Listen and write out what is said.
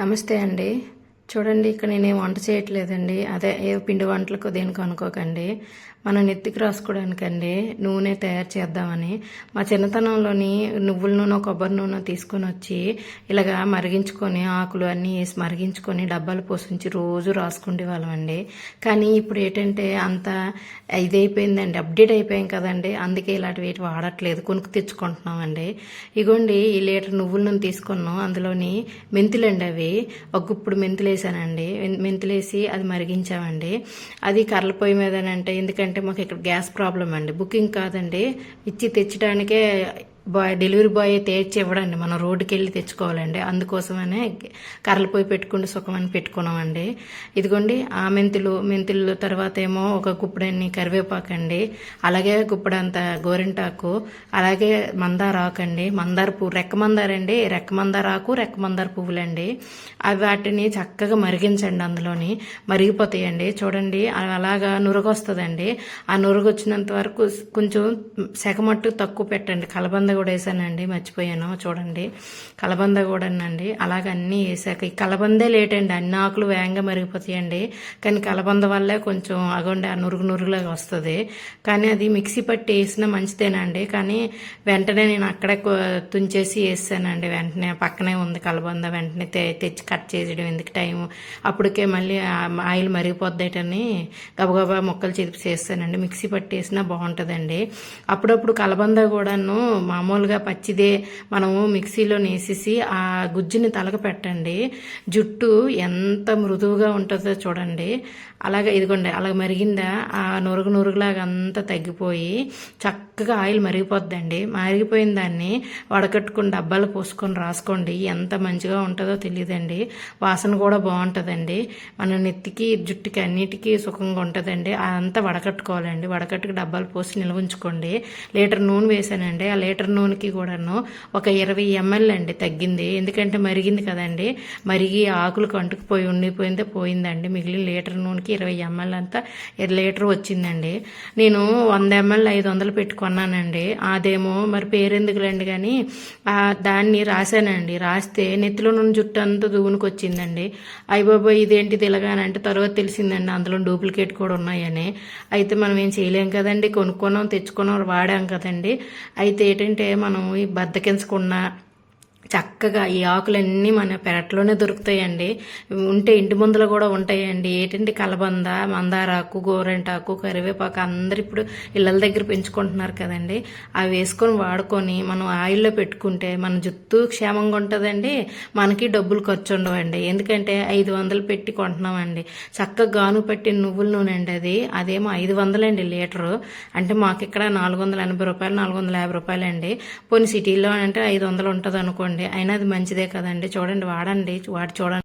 నమస్తే అండి. చూడండి ఇక్కడ నేనే వంట చేయట్లేదండి. అదే ఏ పిండి వంటలకు దేనికి అనుకోకండి. మనం నెత్తికి రాసుకోవడానికండి నూనె తయారు చేద్దామని. మా చిన్నతనంలోని నువ్వుల నూనె కొబ్బరి నూనె తీసుకొని వచ్చి ఇలాగా మరిగించుకొని ఆకులు అన్నీ వేసి మరిగించుకొని డబ్బాలు పోసించి రోజు రాసుకునే వాళ్ళం అండి కానీ ఇప్పుడు ఏంటంటే అంత ఇదైపోయిందండి అప్డేట్ అయిపోయాం కదండి. అందుకే ఇలాంటి వేటి వాడట్లేదు కొనుక్కు తెచ్చుకుంటున్నామండి. ఇగోండి ఈ లీటర్ నువ్వుల నూనె తీసుకున్నాం. అందులోని మెంతులండి అవి. ఒక గుప్పుడు మెంతులు వేసానండి మెంతులేసి అది మరిగించామండి. అది కర్రల పొయ్యి మీదనంటే ఎందుకంటే మాకు ఇక్కడ గ్యాస్ ప్రాబ్లం అండి. బుకింగ్ కాదండి. ఇచ్చి తెచ్చడానికే బాయ్ డెలివరీ బాయ్ తెచ్చి ఇవ్వడండి. మనం రోడ్డుకి వెళ్ళి తెచ్చుకోవాలండి. అందుకోసమనే కర్రలపోయి పొయ్యి పెట్టుకుంటే సుఖమని పెట్టుకున్నామండి. ఇదిగోండి ఆ మెంతులు మెంతులు తర్వాత ఏమో ఒక గుప్పుడన్ని కరివేపాకు అండి అలాగే గుప్పుడంత గోరింటాకు అలాగే మందారాకండి. అండి మందార పువ్వు రెక్క మందారండి. రెక్క మందారాకు రెక్క మందార పువ్వులండి. అవి వాటిని చక్కగా మరిగించండి అందులోని. మరిగిపోతాయండి. చూడండి అలాగా నురగొస్తుందండి. ఆ నురగొచ్చినంత వరకు కొంచెం సెగమట్టు తక్కువ పెట్టండి. కలబంద కూడా వేసానండి మర్చిపోయాను చూడండి. కలబంద కూడానండి. అలాగ అన్నీ వేసాక ఈ కలబందే లేట్ అండి అన్ని ఆకులు వేగంగా మరిగిపోతాయండి. కానీ కలబంద వల్లే కొంచెం అగండి ఆ నురుగు నురుగులాగా వస్తుంది. కానీ అది మిక్సీ పట్టి వేసినా మంచిదేనండి. కానీ వెంటనే నేను అక్కడే తుంచేసి వేసానండి. వెంటనే పక్కనే ఉంది కలబంద వెంటనే తె- తెచ్చి కట్ చేసేయడం ఎందుకు టైం అప్పటికే మళ్ళీ ఆయిల్ మరిగిపోద్దేటని గబగబా ముక్కలు చిదిపి చేస్తానండి. మిక్సీ పట్టి వేసినా బాగుంటుందండి. అప్పుడప్పుడు కలబంద కూడాను మామూలుగా పచ్చిదే మనము మిక్సీలో నేసేసి ఆ గుజ్జుని తలక పెట్టండి. జుట్టు ఎంత మృదువుగా ఉంటుందో చూడండి. అలాగే ఇదిగోండి అలా మరిగిందా ఆ నురుగు నురుగులాగా అంతా తగ్గిపోయి చక్కగా ఆయిల్ మరిగిపోద్దండి. మరిగిపోయిన దాన్ని వడకట్టుకుని డబ్బాలు పోసుకొని రాసుకోండి. ఎంత మంచిగా ఉంటుందో తెలియదండి వాసన కూడా బాగుంటుందండి. మన నెత్తికి జుట్టుకి అన్నిటికీ సుఖంగా ఉంటుందండి. అదంతా వడకట్టుకోవాలండి. వడకట్టుకు డబ్బాలు పోసి నిల్వ ఉంచుకోండి. లీటర్ నూనె వేసానండి. ఆ లీటర్ నూనెకి కూడాను ఒక ఇరవై ఎంఎల్ అండి తగ్గింది. ఎందుకంటే మరిగింది కదండి. మరిగి ఆకులు కంటుకుపోయి ఉండిపోయిందే పోయిందండి. మిగిలిన లీటర్ నూనెకి ఇరవై ఎంఎల్ అంతా లీటర్ వచ్చిందండి. నేను వంద ఎంఎల్ ఐదు వందలు పెట్టుకున్నానండి అదేమో మరి పేరెందుకులండి కానీ దాన్ని రాశానండి. రాస్తే నెత్తిలో నుండి జుట్టు అంతా దూనికి వచ్చిందండి అయ్యబాబోయ్ ఇదేంటిది ఇలాగానంటే తర్వాత తెలిసిందండి. అందులో డూప్లికేట్ కూడా ఉన్నాయని. అయితే మనం ఏం చేయలేం కదండి. కొనుక్కున్నాం తెచ్చుకున్నాం వాడాం కదండి. అయితే ఏంటంటే ఏంటంటే మనం ఈ బద్దకించకుండా చక్కగా ఈ ఆకులన్నీ మన పెరట్లోనే దొరుకుతాయండి. ఉంటే ఇంటి ముందులో కూడా ఉంటాయండి. ఏంటంటే కలబంద మందారాకు గోరెంటాకు కరివేపాకు అందరు ఇప్పుడు ఇళ్ళ దగ్గర పెంచుకుంటున్నారు కదండి. అవి వేసుకొని వాడుకొని మనం ఆయిల్లో పెట్టుకుంటే మన జుట్టు క్షేమంగా ఉంటుందండి. మనకి డబ్బులు ఖర్చు ఉండవండి. ఎందుకంటే ఐదు వందలు పెట్టి కొంటున్నామండి. చక్కగా గాను పెట్టిన నువ్వుల నూనె అండి అది. అదేమో ఐదు వందలండి లీటరు. అంటే మాకు ఇక్కడ నాలుగు వందల ఎనభై రూపాయలు నాలుగు వందల యాభై రూపాయలండి. పోనీ సిటీలో అంటే ఐదు వందలు ఉంటుంది అనుకోండి అయినా అది మంచిదే కదండి. చూడండి వాడండి. వాడి చూడండి.